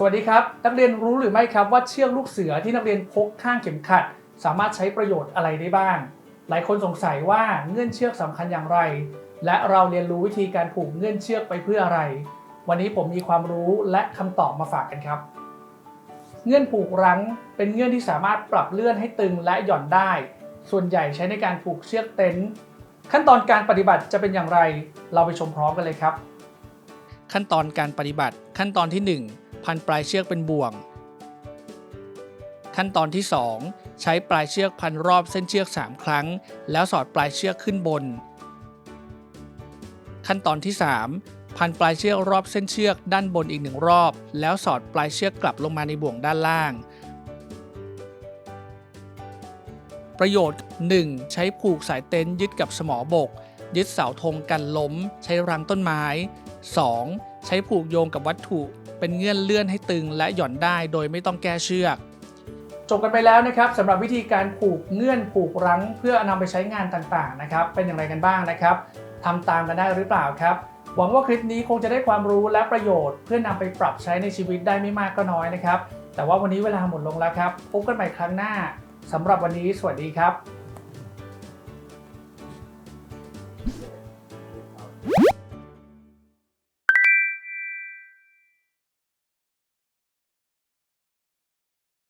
สวัสดีครับ นักเรียนรู้หรือไม่ครับว่าเชือกลูกเสือที่นักเรียนพกข้างเข็มขัด สามารถใช้ประโยชน์อะไรได้บ้าง หลายคนสงสัยว่าเงื่อนเชือกสำคัญอย่างไร และเราเรียนรู้วิธีการผูกเงื่อนเชือกไปเพื่ออะไร วันนี้ผมมีความรู้และคำตอบมาฝากกันครับ เงื่อนผูกรั้งเป็นเงื่อนที่สามารถปรับเลื่อนให้ตึงและหย่อนได้ ส่วนใหญ่ใช้ในการผูกเชือกเต็นท์ขั้นตอนการปฏิบัติจะเป็นอย่างไร เราไปชมพร้อมกันเลยครับ ขั้นตอนการปฏิบัติขั้นตอนที่ 1 พันปลายเชือกเป็นบ่วง ขั้นตอนที่ 2 ใช้ปลายเชือกพันรอบเส้นเชือก 3 ครั้ง แล้วสอดปลายเชือกขึ้นบน ขั้นตอนที่ 3 พันปลายเชือกรอบเส้นเชือกด้านบนอีกหนึ่งรอบ แล้วสอดปลายเชือกกลับลงมาในบ่วงด้านล่างประโยชน์ 1. ใช้ผูกสายเต็นท์ยึดกับสมอบก ยึดเสาธงกันล้ม ใช้รังต้นไม้ 2. ใช้ผูกโยงกับวัตถุ เป็นเงื่อนเลื่อนให้ตึงและหย่อนได้โดยไม่ต้องแก้เชือก จบกันไปแล้วนะครับสำหรับวิธีการผูกเงื่อนผูกรั้ง เพื่อนำไปใช้งานต่างๆนะครับ เป็นอย่างไรกันบ้างนะครับทำตามกันได้หรือเปล่าครับหวังว่าคลิปนี้คงจะได้ความรู้และประโยชน์ เพื่อนำไปปรับใช้ในชีวิตได้ไม่มากก็น้อยนะครับ แต่ว่าวันนี้เวลาหมดลงแล้วครับพบกันใหม่ครั้งหน้าสำหรับวันนี้สวัสดีครับ